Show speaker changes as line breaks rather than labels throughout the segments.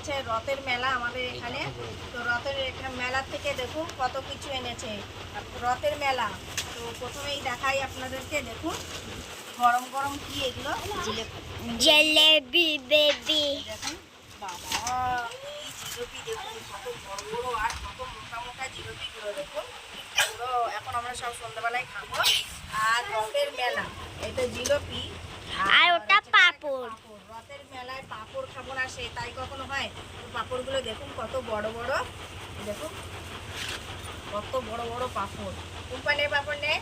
চলছে রথের মেলা আমাদের এখানে। তো রথের এখানে মেলার থেকে দেখুন কত কিছু এনেছে। রথের মেলা তো প্রথমেই দেখাই আপনাদেরকে দেখুন। গরম গরম কি এগুলো? জিলেপি।
বেবি।
দেখুন বাবা এই জিলিপি দেখুন কত বড় বড় আর কত মোটা মোটা জিলিপিগুলো দেখুন। এখন আমরা সব সন্ধ্যাবেলায় খাব। আর রথের মেলা এটা জিলিপি।
আর ওটা
হচ্ছে
পাঁপড়।
পাঁপড়। রথের মেলায় পাপড় খাব না সে, তাই কখনো হয়? পাপড়গুলো দেখুন কত বড় বড়। দেখুন, কত বড় বড় পাপড়। কোম্পানির পাপড় নেই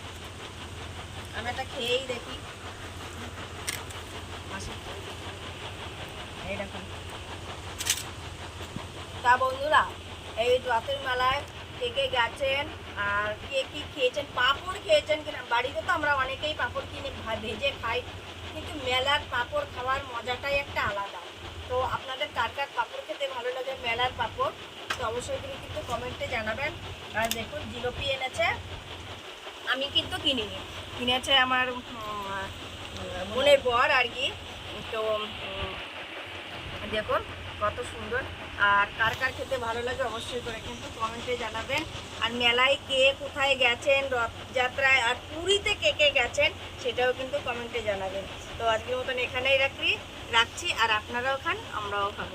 আমি একটা খেয়েই দেখি। এই দেখুন। তা বন্ধুরা, এই রথের মেলায় কে কে গেছেন আর কে কি পাঁপড় খেয়েছেন কিনা? বাড়িতে তো আমরা অনেকেই পাঁপড় কিনে ভেজে খাই কিন্তু মেলার পাঁপড় খাওয়ার মজাটাই একটা আলাদা। তো আপনাদের কার কার পাঁপড় খেতে ভালো লাগে মেলার পাঁপড় তো অবশ্যই তুমি কিন্তু কমেন্টে জানাবেন। আর দেখুন জিলোপি এনেছে আমি কিন্তু কিনিনি। কিনেছে আমার উম, বোনের বর আর কি। তো দেখুন কত সুন্দর। আর কার কার খেতে ভালো লাগে অবশ্যই করে কিন্তু কমেন্টে জানাবেন। আর মেলায় কে কোথায় গেছেন, রথযাত্রায় আর পুরীতে কে কে গেছেন, সেটাও কিন্তু কমেন্টে জানাবেন। তো আজকের মতন এখানেই রাখি রাখছি, আর আপনারাও খান, আমরাও খাব।